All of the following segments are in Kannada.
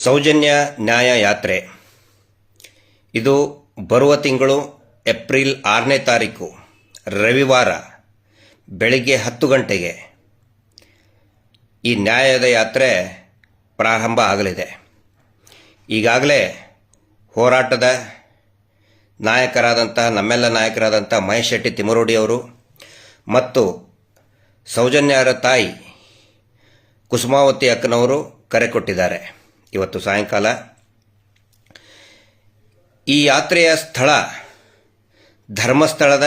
ಸೌಜನ್ಯ ನ್ಯಾಯ ಯಾತ್ರೆ ಇದು ಬರುವ ತಿಂಗಳು ಏಪ್ರಿಲ್ ಆರನೇ ತಾರೀಕು, ರವಿವಾರ, ಬೆಳಿಗ್ಗೆ ಹತ್ತು ಗಂಟೆಗೆ. ಈ ನ್ಯಾಯದ ಯಾತ್ರೆ ಪ್ರಾರಂಭ ಆಗಲಿದೆ. ಈಗಾಗಲೇ ಹೋರಾಟದ ನಾಯಕರಾದಂತಹ, ನಮ್ಮೆಲ್ಲ ನಾಯಕರಾದಂಥ ಮಹೇಶ್ ಶೆಟ್ಟಿ ತಿಮರೋಡಿಯವರು ಮತ್ತು ಸೌಜನ್ಯರ ತಾಯಿ ಕುಸುಮಾವತಿ ಅಕ್ಕನವರು ಕರೆ ಕೊಟ್ಟಿದ್ದಾರೆ. ಇವತ್ತು ಸಾಯಂಕಾಲ. ಈ ಯಾತ್ರೆಯ ಸ್ಥಳ ಧರ್ಮಸ್ಥಳದ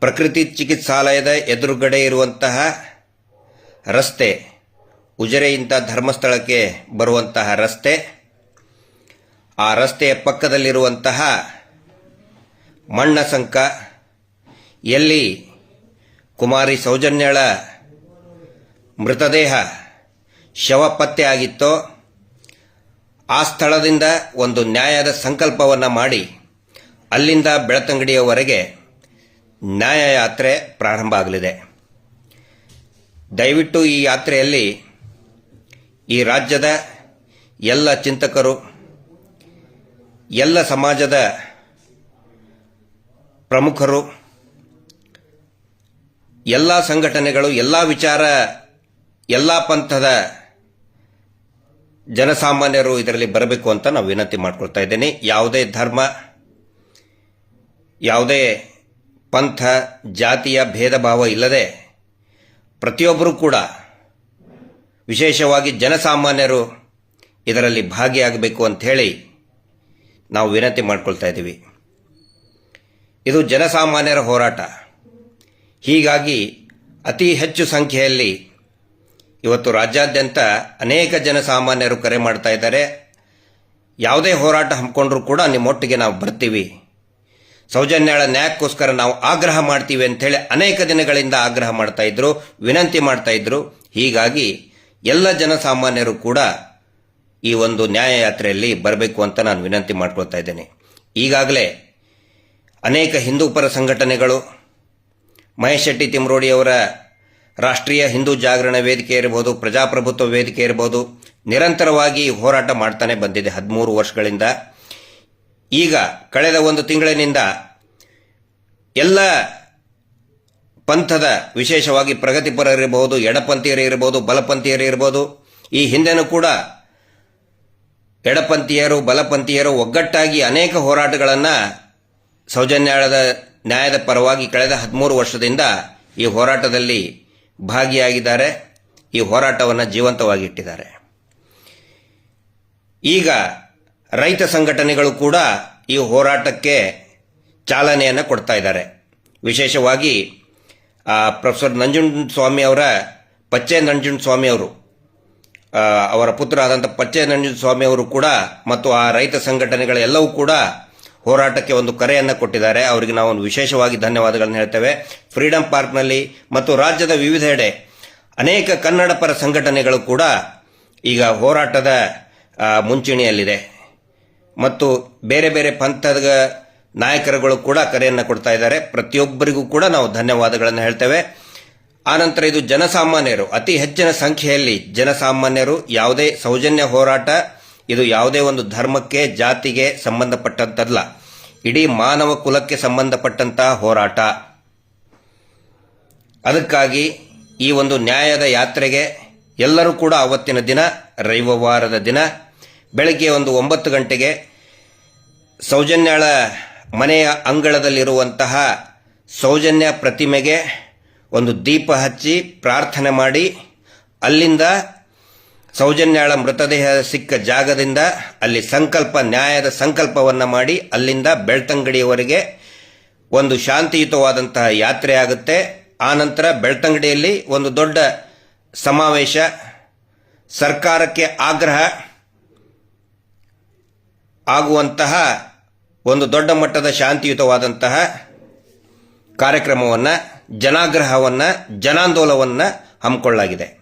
ಪ್ರಕೃತಿ ಚಿಕಿತ್ಸಾಲಯದ ಎದುರುಗಡೆ ಇರುವಂತಹ ರಸ್ತೆ, ಉಜರೆಯಿಂದ ಧರ್ಮಸ್ಥಳಕ್ಕೆ ಬರುವಂತಹ ರಸ್ತೆ. ಆ ರಸ್ತೆಯ ಪಕ್ಕದಲ್ಲಿರುವಂತಹ ಮಣ್ಣ ಸಂಕ ಎಲ್ಲಿ ಕುಮಾರಿ ಸೌಜನ್ಯಳ ಮೃತದೇಹ ಶವ ಪತ್ತೆ ಆಗಿತ್ತೋ, ಆ ಸ್ಥಳದಿಂದ ಒಂದು ನ್ಯಾಯದ ಸಂಕಲ್ಪವನ್ನು ಮಾಡಿ ಅಲ್ಲಿಂದ ಬೆಳತಂಗಡಿಯವರೆಗೆ ನ್ಯಾಯ ಯಾತ್ರೆ ಪ್ರಾರಂಭ ಆಗಲಿದೆ. ದಯವಿಟ್ಟು ಈ ಯಾತ್ರೆಯಲ್ಲಿ ಈ ರಾಜ್ಯದ ಎಲ್ಲ ಚಿಂತಕರು, ಎಲ್ಲ ಸಮಾಜದ ಪ್ರಮುಖರು, ಎಲ್ಲ ಸಂಘಟನೆಗಳು, ಎಲ್ಲ ವಿಚಾರ, ಎಲ್ಲ ಪಂಥದ ಜನಸಾಮಾನ್ಯರು ಇದರಲ್ಲಿ ಬರಬೇಕು ಅಂತ ನಾವು ವಿನಂತಿ ಮಾಡ್ಕೊಳ್ತಾ ಇದ್ದೇನೆ. ಯಾವುದೇ ಧರ್ಮ, ಯಾವುದೇ ಪಂಥ, ಜಾತಿಯ ಭೇದ ಭಾವ ಇಲ್ಲದೆ ಪ್ರತಿಯೊಬ್ಬರೂ ಕೂಡ ವಿಶೇಷವಾಗಿ ಜನಸಾಮಾನ್ಯರು ಇದರಲ್ಲಿ ಭಾಗಿಯಾಗಬೇಕು ಅಂಥೇಳಿ ನಾವು ವಿನಂತಿ ಮಾಡ್ಕೊಳ್ತಾ ಇದ್ದೀವಿ. ಇದು ಜನಸಾಮಾನ್ಯರ ಹೋರಾಟ. ಹೀಗಾಗಿ ಅತಿ ಹೆಚ್ಚು ಸಂಖ್ಯೆಯಲ್ಲಿ ಇವತ್ತು ರಾಜ್ಯಾದ್ಯಂತ ಅನೇಕ ಜನಸಾಮಾನ್ಯರು ಕರೆ ಮಾಡ್ತಾ ಇದ್ದಾರೆ. ಯಾವುದೇ ಹೋರಾಟ ಹಮ್ಮಿಕೊಂಡ್ರೂ ಕೂಡ ನಿಮ್ಮೊಟ್ಟಿಗೆ ನಾವು ಬರ್ತೀವಿ. ಸೌಜನ್ಯಳ ನ್ಯಾಯಕ್ಕೋಸ್ಕರ ನಾವು ಆಗ್ರಹ ಮಾಡ್ತೀವಿ ಅಂಥೇಳಿ ಅನೇಕ ದಿನಗಳಿಂದ ಆಗ್ರಹ ಮಾಡ್ತಾ ಇದ್ರು, ವಿನಂತಿ ಮಾಡ್ತಾ ಇದ್ರು. ಹೀಗಾಗಿ ಎಲ್ಲ ಜನಸಾಮಾನ್ಯರು ಕೂಡ ಈ ಒಂದು ನ್ಯಾಯ ಯಾತ್ರೆಯಲ್ಲಿ ಬರಬೇಕು ಅಂತ ನಾನು ವಿನಂತಿ ಮಾಡ್ಕೊಳ್ತಾ ಇದ್ದೇನೆ. ಈಗಾಗಲೇ ಅನೇಕ ಹಿಂದೂ ಪರ ಸಂಘಟನೆಗಳು, ಮಹೇಶ್ ಶೆಟ್ಟಿ ತಿಮ್ರೋಡಿಯವರ ರಾಷ್ಟ್ರೀಯ ಹಿಂದೂ ಜಾಗರಣ ವೇದಿಕೆ ಇರ್ಬೋದು ಪ್ರಜಾಪ್ರಭುತ್ವ ವೇದಿಕೆ ಇರ್ಬೋದು ನಿರಂತರವಾಗಿ ಹೋರಾಟ ಮಾಡ್ತಾನೆ ಬಂದಿದೆ ಹದಿಮೂರು ವರ್ಷಗಳಿಂದ. ಈಗ ಕಳೆದ ಒಂದು ತಿಂಗಳಿನಿಂದ ಎಲ್ಲ ಪಂಥದ ವಿಶೇಷವಾಗಿ ಪ್ರಗತಿಪರರಿರ್ಬೋದು ಎಡಪಂಥೀಯರು ಇರಬಹುದು, ಬಲಪಂಥೀಯರು ಇರಬಹುದು, ಈ ಹಿಂದೆನೂ ಕೂಡ ಎಡಪಂಥೀಯರು, ಬಲಪಂಥೀಯರು ಒಗ್ಗಟ್ಟಾಗಿ ಅನೇಕ ಹೋರಾಟಗಳನ್ನು ಸೌಜನ್ಯಾಳದ ನ್ಯಾಯದ ಪರವಾಗಿ ಕಳೆದ ಹದಿಮೂರು ವರ್ಷದಿಂದ ಈ ಹೋರಾಟದಲ್ಲಿ ಭಾಗಿಯಾಗಿದ್ದಾರೆ. ಈ ಹೋರಾಟವನ್ನು ಜೀವಂತವಾಗಿಟ್ಟಿದ್ದಾರೆ. ಈಗ ರೈತ ಸಂಘಟನೆಗಳು ಕೂಡ ಈ ಹೋರಾಟಕ್ಕೆ ಚಾಲನೆಯನ್ನು ಕೊಡ್ತಾ ಇದ್ದಾರೆ. ವಿಶೇಷವಾಗಿ ಪ್ರೊಫೆಸರ್ ನಂಜುಂಡ ಸ್ವಾಮಿ ಅವರ, ಪಚ್ಚೆ ನಂಜುಂಡ ಸ್ವಾಮಿ ಅವರು ಅವರ ಪುತ್ರ ಆದಂಥ ಪಚ್ಚೆ ನಂಜುಂಡ ಸ್ವಾಮಿ ಅವರು ಕೂಡ, ಮತ್ತು ಆ ರೈತ ಸಂಘಟನೆಗಳೆಲ್ಲವೂ ಕೂಡ ಹೋರಾಟಕ್ಕೆ ಒಂದು ಕರೆಯನ್ನು ಕೊಟ್ಟಿದ್ದಾರೆ. ಅವರಿಗೆ ನಾವು ಒಂದು ವಿಶೇಷವಾಗಿ ಧನ್ಯವಾದಗಳನ್ನು ಹೇಳ್ತೇವೆ. ಫ್ರೀಡಂ ಪಾರ್ಕ್ನಲ್ಲಿ ಮತ್ತು ರಾಜ್ಯದ ವಿವಿಧೆಡೆ ಅನೇಕ ಕನ್ನಡ ಪರ ಸಂಘಟನೆಗಳು ಕೂಡ ಈಗ ಹೋರಾಟದ ಮುಂಚೂಣಿಯಲ್ಲಿದೆ. ಮತ್ತು ಬೇರೆ ಬೇರೆ ಪಂಥದ ನಾಯಕರುಗಳು ಕೂಡ ಕರೆಯನ್ನು ಕೊಡ್ತಾ ಇದ್ದಾರೆ. ಪ್ರತಿಯೊಬ್ಬರಿಗೂ ಕೂಡ ನಾವು ಧನ್ಯವಾದಗಳನ್ನು ಹೇಳ್ತೇವೆ. ಆನಂತರ ಇದು ಜನಸಾಮಾನ್ಯರು. ಅತಿ ಹೆಚ್ಚಿನ ಸಂಖ್ಯೆಯಲ್ಲಿ ಜನಸಾಮಾನ್ಯರು ಯಾವುದೇ ಸೌಜನ್ಯ ಹೋರಾಟ ಇದು ಯಾವುದೇ ಒಂದು ಧರ್ಮಕ್ಕೆ, ಜಾತಿಗೆ ಸಂಬಂಧಪಟ್ಟಂತಲ್ಲ. ಇಡೀ ಮಾನವ ಕುಲಕ್ಕೆ ಸಂಬಂಧಪಟ್ಟಂತಹ ಹೋರಾಟ. ಅದಕ್ಕಾಗಿ ಈ ಒಂದು ನ್ಯಾಯದ ಯಾತ್ರೆಗೆ ಎಲ್ಲರೂ ಕೂಡ ಅವತ್ತಿನ ದಿನ, ರವಿವಾರದ ದಿನ, ಬೆಳಗ್ಗೆ ಒಂದು ಒಂಬತ್ತು ಗಂಟೆಗೆ ಸೌಜನ್ಯಳ ಮನೆಯ ಅಂಗಳದಲ್ಲಿರುವಂತಹ ಸೌಜನ್ಯ ಪ್ರತಿಮೆಗೆ ಒಂದು ದೀಪ ಹಚ್ಚಿ ಪ್ರಾರ್ಥನೆ ಮಾಡಿ, ಅಲ್ಲಿಂದ ಸೌಜನ್ಯಾಳ ಮೃತದೇಹ ಸಿಕ್ಕ ಜಾಗದಿಂದ ಅಲ್ಲಿ ಸಂಕಲ್ಪ, ನ್ಯಾಯದ ಸಂಕಲ್ಪವನ್ನು ಮಾಡಿ ಅಲ್ಲಿಂದ ಬೆಳ್ತಂಗಡಿಯವರೆಗೆ ಒಂದು ಶಾಂತಿಯುತವಾದಂತಹ ಯಾತ್ರೆ ಆಗುತ್ತೆ. ಆನಂತರ ಬೆಳ್ತಂಗಡಿಯಲ್ಲಿ ಒಂದು ದೊಡ್ಡ ಸಮಾವೇಶ, ಸರ್ಕಾರಕ್ಕೆ ಆಗ್ರಹ ಆಗುವಂತಹ ಒಂದು ದೊಡ್ಡ ಮಟ್ಟದ ಶಾಂತಿಯುತವಾದಂತಹ ಕಾರ್ಯಕ್ರಮವನ್ನು, ಜನಾಗ್ರಹವನ್ನು, ಜನಾಂದೋಲವನ್ನು ಹಮ್ಮಿಕೊಳ್ಳಲಾಗಿದೆ.